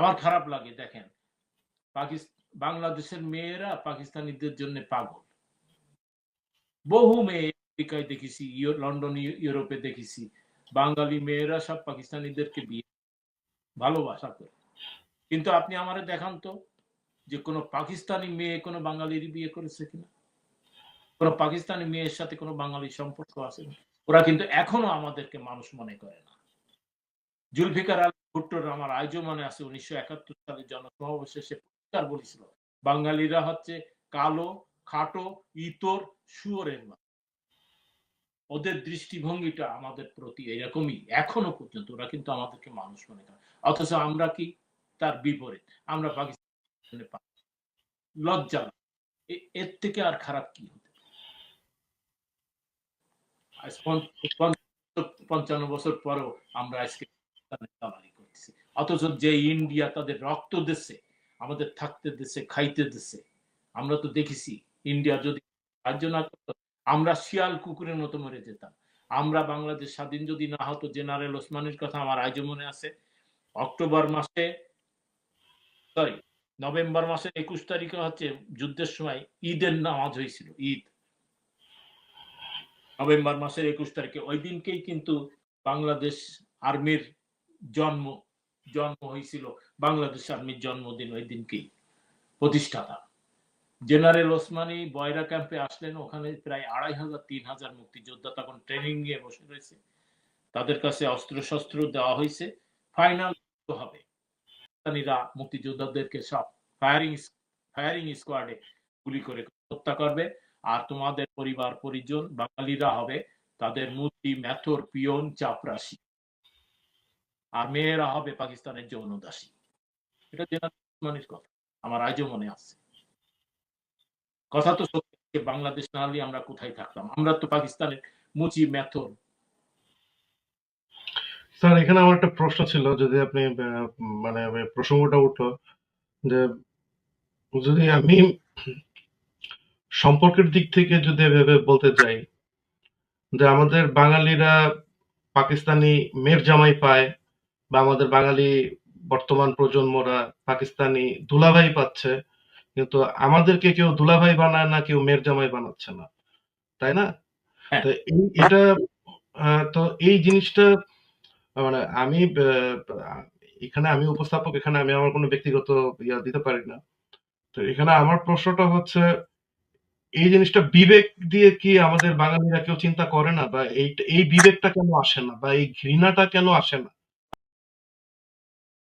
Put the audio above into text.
আমার খারাপ লাগে, দেখেন। বাংলাদেশের মেয়েরা পাকিস্তানিদের জন্য পাগল। বহু মেয়ে আমেরিকায় দেখেছি লন্ডন ইউরোপে দেখেছি। বাঙালি মেয়েরা সব পাকিস্তানিদেরকে বিয়ে ভালোবাসা করে। কিন্তু আপনি আমারে দেখান তো যে কোনো পাকিস্তানি মেয়ে কোনো বাঙালির বিয়ে করেছে কিনা? কোনো পাকিস্তানি মেয়ের সাথে কোনো বাঙালি সম্পর্ক আছে। ওরা কিন্তু এখনও আমাদেরকে মানুষ মনে করে না। জুলফিকার আলী ভুট্টোর আমার আজও মনে আছে, উনিশশো একাত্তর সালে জনসমাবেশে সে পরিষ্কার বলেছিল। বাঙালিরা হচ্ছে কালো, খাটো, ইতর, শুয়োরের মতো ওদের দৃষ্টিভঙ্গিটা আমাদের প্রতি এরকমই, এখনও পর্যন্ত। ওরা কিন্তু আমাদেরকে মানুষ মনে করে। অথচ আমরা কি? তার বিপরীত। আমরা পাকিস্তানে লজ্জা এর থেকে আর খারাপ কি হতে পারে? পঞ্চান্ন বছর পরেও আমরা আজকে অথচ যে ইন্ডিয়া তাদের রক্ত দিচ্ছে আমাদের থাকতে দিচ্ছে খাইতে দিচ্ছে আমরা তো দেখেছি, ইন্ডিয়া যদি সাহায্য না করতো, আমরা শিয়াল কুকুরের মতো মরে যেতাম। আমরা বাংলাদেশ স্বাধীন যদি না হতো, জেনারেল ওসমানের কথা আমার আজও মনে আছে। অক্টোবর মাসে সরি নভেম্বর মাসের একুশ তারিখে হচ্ছে যুদ্ধের সময় ঈদের নামাজ হয়েছিল, ঈদ। নভেম্বর মাসের একুশ তারিখে। ওই দিনকেই কিন্তু বাংলাদেশ আর্মির জন্ম জন্ম হয়েছিল বাংলাদেশ আর্মির জন্মদিন ওই দিনকেই, প্রতিষ্ঠাতা। জেনারেল ওসমানী বয়রা ক্যাম্পে আসলেন, ওখানে প্রায় আড়াই হাজার, তিন হাজার মুক্তিযোদ্ধা তখন ট্রেনিং নিয়ে বসে রয়েছে। তাদের কাছে অস্ত্র শস্ত্র দেওয়া হয়েছে ফাইনাল হবে। পাকিস্তানিরা মুক্তিযোদ্ধাদেরকে সব ফায়ারিং ফায়ারিং স্কোয়াডে গুলি করে হত্যা করবে। আর তোমাদের পরিবার, পরিজন, বাঙালিরা হবে তাদের মূর্তি, মেথর, পিয়ন, চাপরাশি। আর মেয়েরা হবে পাকিস্তানের যৌন দাসী এটা জেনারেল কথা আমার আজও মনে আছে কথা তো সত্যি বাংলাদেশ না হলে আমরা কোথায় থাকতাম আমরা তো পাকিস্তানের মুচি মেথর স্যার, এখানে আমার একটা প্রশ্ন ছিল, যদি আপনি মানে প্রসঙ্গটা উঠল যে, যদি আমি সম্পর্কের দিক থেকে যদি এভাবে বলতে যাই, যে আমাদের বাঙালিরা পাকিস্তানি মেয়ের জামাই পায় বা আমাদের বাঙালি বর্তমান প্রজন্মরা পাকিস্তানি দুলাভাই পাচ্ছে কিন্তু আমাদেরকে কেউ দুলাভাই বানায় না কেউ মেয়ের জামাই বানাচ্ছে না। তাই না? হ্যাঁ। তো এটা তো এই জিনিসটা মানে আমি এখানে আমি উপস্থাপক এখানে আমি আমার কোনো ব্যক্তিগত ইয়া দিতে পারি না। তো এখানে আমার প্রশ্নটা হচ্ছে এই জিনিসটা বিবেক দিয়ে কি আমাদের বাঙালিরা কেউ চিন্তা করে না? বা এই এই বিবেকটা কেন আসে না? বা এই ঘৃণাটা কেন আসে না?